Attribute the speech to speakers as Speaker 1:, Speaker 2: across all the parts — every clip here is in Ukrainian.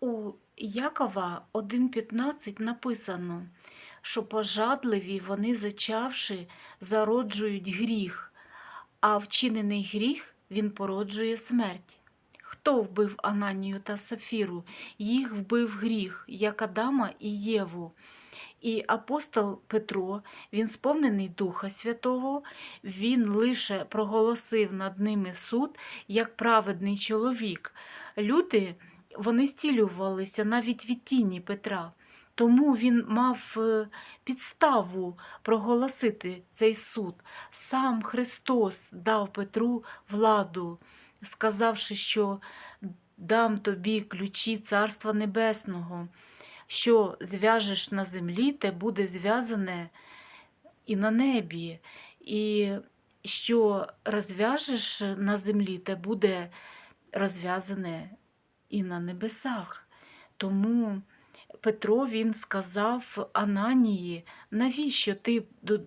Speaker 1: У Якова 1.15 написано, що пожадливі вони, зачавши, зароджують гріх, а вчинений гріх він породжує смерть. Хто вбив Ананію та Сафіру? Їх вбив гріх, як Адама і Єву. І апостол Петро, він сповнений Духа Святого, він лише проголосив над ними суд як праведний чоловік. Люди вони зцілювалися навіть від тіні Петра. Тому він мав е, підставу проголосити цей суд. Сам Христос дав Петру владу, сказавши, що дам тобі ключі Царства Небесного, що зв'яжеш на землі, те буде зв'язане і на небі, і що розв'яжеш на землі, те буде розв'язане і на небесах. Тому Петро він сказав Ананії, навіщо ти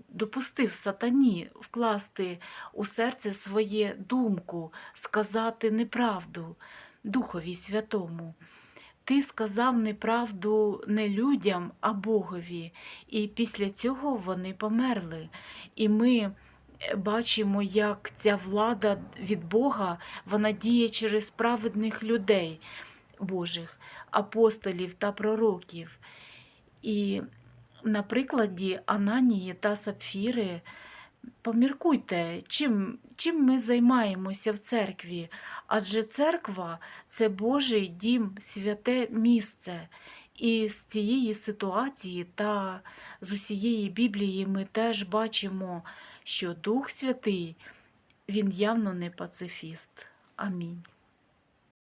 Speaker 1: допустив сатані вкласти у серце своє думку, сказати неправду Духові Святому. Ти сказав неправду не людям, а Богові, і після цього вони померли. І ми бачимо, як ця влада від Бога вона діє через праведних людей Божих, апостолів та пророків. І на прикладі Ананії та Сапфіри поміркуйте, чим, чим ми займаємося в церкві. Адже церква це Божий дім, святе місце. І з цієї ситуації та з усієї Біблії ми теж бачимо, що Дух Святий, він явно не пацифіст. Амінь.